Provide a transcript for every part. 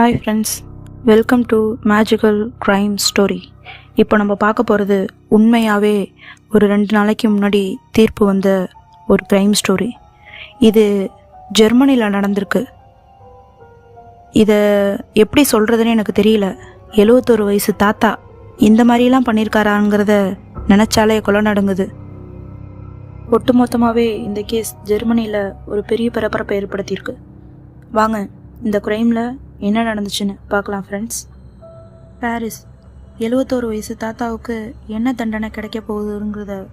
Hi friends welcome to magical crime story இப்போ நம்ம பார்க்க போகிறது உண்மையாகவே ஒரு ரெண்டு நாளைக்கு முன்னாடி தீர்ப்பு வந்த ஒரு க்ரைம் ஸ்டோரி இது ஜெர்மனியில் நடந்திருக்கு. இதை எப்படி சொல்கிறதுன்னு எனக்கு தெரியல. எழுவத்தொரு வயசு தாத்தா இந்த மாதிரிலாம் பண்ணியிருக்காராங்கிறத நினச்சாலே கொலை நடங்குது. ஒட்டுமொத்தமாகவே இந்த கேஸ் ஜெர்மனியில் ஒரு பெரிய பரபரப்பை ஏற்படுத்தியிருக்கு. வாங்க இந்த க்ரைமில் என்ன நடந்துச்சுன்னு பார்க்கலாம் ஃப்ரெண்ட்ஸ் பாரிஸ் எழுவத்தோரு வயசு தாத்தாவுக்கு என்ன தண்டனை கிடைக்க போகுதுங்கிறத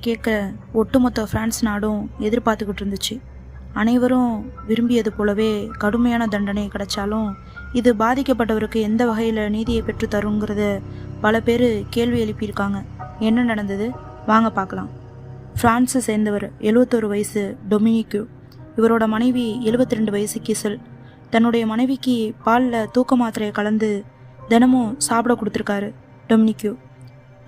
கேட்க ஒட்டுமொத்த ஃப்ரான்ஸ் நாடும் எதிர்பார்த்துக்கிட்டு இருந்துச்சு. அனைவரும் விரும்பியது போலவே கடுமையான தண்டனை கிடைச்சாலும் இது பாதிக்கப்பட்டவருக்கு எந்த வகையில் நீதியை பெற்று தருங்கிறத பல பேர் கேள்வி எழுப்பியிருக்காங்க. என்ன நடந்தது? வாங்க பார்க்கலாம். ஃப்ரான்ஸை சேர்ந்தவர் எழுவத்தோரு வயசு டொமினிக்யூ இவரோட மனைவி 72 ரெண்டு வயசு கிசல் தன்னுடைய மனைவிக்கு பாலில் தூக்க மாத்திரையை கலந்து தினமும் சாப்பிட கொடுத்துருக்காரு டொமினிக்யூ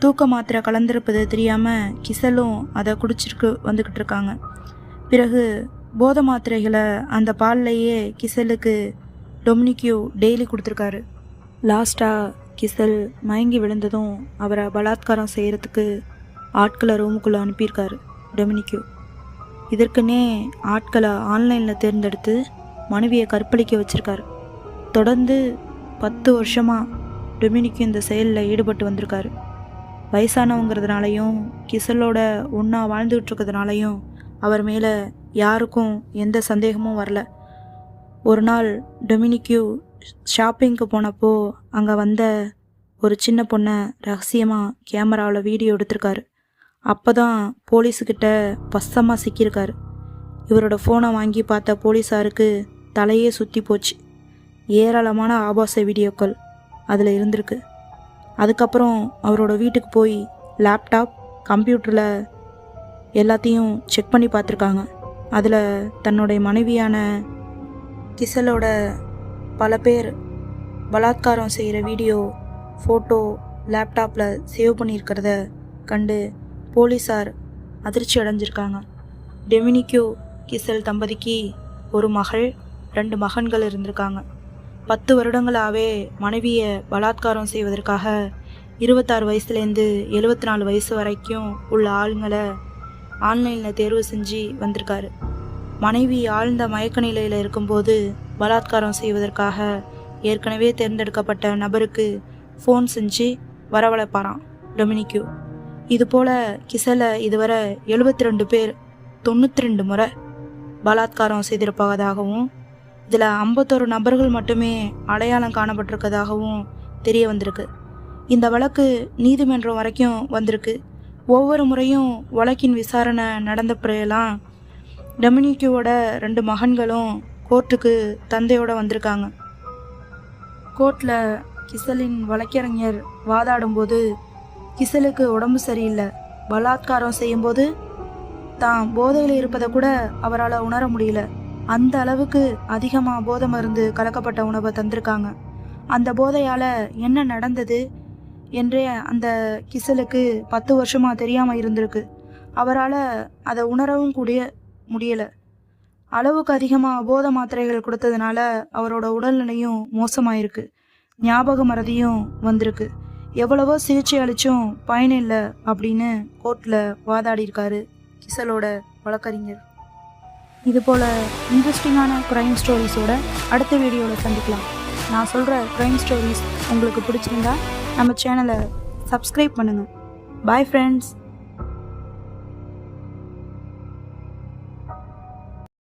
தூக்க மாத்திரை கலந்திருப்பது தெரியாமல் கிசலும் அதை குடிச்சிருக்கு வந்துக்கிட்டு இருக்காங்க. பிறகு போத மாத்திரைகளை அந்த பால்லையே கிசலுக்கு டொமினிக்யூ டெய்லி கொடுத்துருக்காரு. லாஸ்ட்டாக கிசல் மயங்கி விழுந்ததும் அவரை பலாத்காரம் செய்கிறதுக்கு ஆட்களை ரூமுக்குள்ளே அனுப்பியிருக்காரு டொமினிக்யூ இதற்குன்னே ஆட்களை ஆன்லைனில் தேர்ந்தெடுத்து மனைவியை கற்பழிக்க வச்சிருக்கார். தொடர்ந்து பத்து வருஷமாக டொமினிக்கு இந்த செயலில் ஈடுபட்டு வந்திருக்காரு. வயசானவங்கிறதுனாலையும் கிசலோட ஒன்றா வாழ்ந்துகிட்டு இருக்கிறதுனாலையும் அவர் மேலே யாருக்கும் எந்த சந்தேகமும் வரல. ஒரு நாள் டொமினிக்யூ ஷாப்பிங்க்கு போனப்போ அங்கே வந்த ஒரு சின்ன பொண்ணை ரகசியமாக கேமராவில் வீடியோ எடுத்திருக்காரு. அப்போ தான் போலீஸுக்கிட்ட பசமாக சிக்கியிருக்காரு. இவரோட ஃபோனை வாங்கி பார்த்த போலீஸாருக்கு தலையே சுற்றி போச்சு. ஏராளமான ஆபாச வீடியோக்கள் அதில் இருந்திருக்கு. அதுக்கப்புறம் அவரோட வீட்டுக்கு போய் லேப்டாப் கம்ப்யூட்டரில் எல்லாத்தையும் செக் பண்ணி பார்த்துருக்காங்க. அதில் தன்னுடைய மனைவியான கிசலோட பல பேர் பலாத்காரம் செய்கிற வீடியோ ஃபோட்டோ லேப்டாப்பில் சேவ் பண்ணியிருக்கிறத கண்டு போலீஸார் அதிர்ச்சி அடைஞ்சிருக்காங்க. டெமினிக்யூ கிசல் தம்பதிக்கு ஒரு மகள் ரெண்டு மகன்கள் இருந்திருக்காங்க. பத்து வருடங்களாகவே மனைவியை பலாத்காரம் செய்வதற்காக இருபத்தாறு வயசுலேருந்து எழுபத்தி நாலு வயசு வரைக்கும் உள்ள ஆளுங்களை ஆன்லைனில் தேர்வு செஞ்சு வந்திருக்காரு. மனைவி ஆழ்ந்த மயக்க நிலையில் இருக்கும்போது பலாத்காரம் செய்வதற்காக ஏற்கனவே தேர்ந்தெடுக்கப்பட்ட நபருக்கு ஃபோன் செஞ்சு வரவழைப்பாராம் டொமினிக்யூ இதுபோல் கிசலை இதுவரை எழுபத்தி ரெண்டு பேர் தொண்ணூற்றி ரெண்டு முறை பலாத்காரம் செய்திருப்பதாகவும் இதில் ஐம்பத்தொரு நபர்கள் மட்டுமே அடையாளம் காணப்பட்டிருக்கதாகவும் தெரிய வந்திருக்கு. இந்த வழக்கு நீதிமன்றம் வரைக்கும் வந்திருக்கு. ஒவ்வொரு முறையும் வழக்கின் விசாரணை நடந்த பிறையெல்லாம் டொமினிக்யூவோட ரெண்டு மகன்களும் கோர்ட்டுக்கு தந்தையோட வந்திருக்காங்க. கோர்ட்டில் கிசலின் வழக்கறிஞர் வாதாடும்போது கிசலுக்கு உடம்பு சரியில்லை. பலாத்காரம் செய்யும்போது தான் போதையில் இருப்பதை கூட அவரால் உணர முடியல. அந்த அளவுக்கு அதிகமாக போதை மருந்து கலக்கப்பட்ட உணவை தந்திருக்காங்க. அந்த போதையால் என்ன நடந்தது என்றே அந்த கிசலுக்கு பத்து வருஷமாக தெரியாமல் இருந்திருக்கு. அவரால் அதை உணரவும் கூடிய முடியலை. அளவுக்கு அதிகமாக போதை மாத்திரைகள் கொடுத்ததுனால அவரோட உடல்நிலையும் மோசமாயிருக்கு. ஞாபக மறதியும் வந்திருக்கு. எவ்வளவோ சிகிச்சை அளிச்சும் பயனில்லை அப்படின்னு கோர்ட்டில் வாதாடியிருக்காரு கிசலோட வழக்கறிஞர். இது போல் இன்ட்ரெஸ்டிங்கான க்ரைம் ஸ்டோரிஸோட அடுத்த வீடியோவில் சந்திக்கலாம். நான் சொல்கிற க்ரைம் ஸ்டோரிஸ் உங்களுக்கு பிடிச்சிருந்தா நம்ம சேனலை சப்ஸ்கிரைப் பண்ணுங்கள் பாய் ஃப்ரெண்ட்ஸ்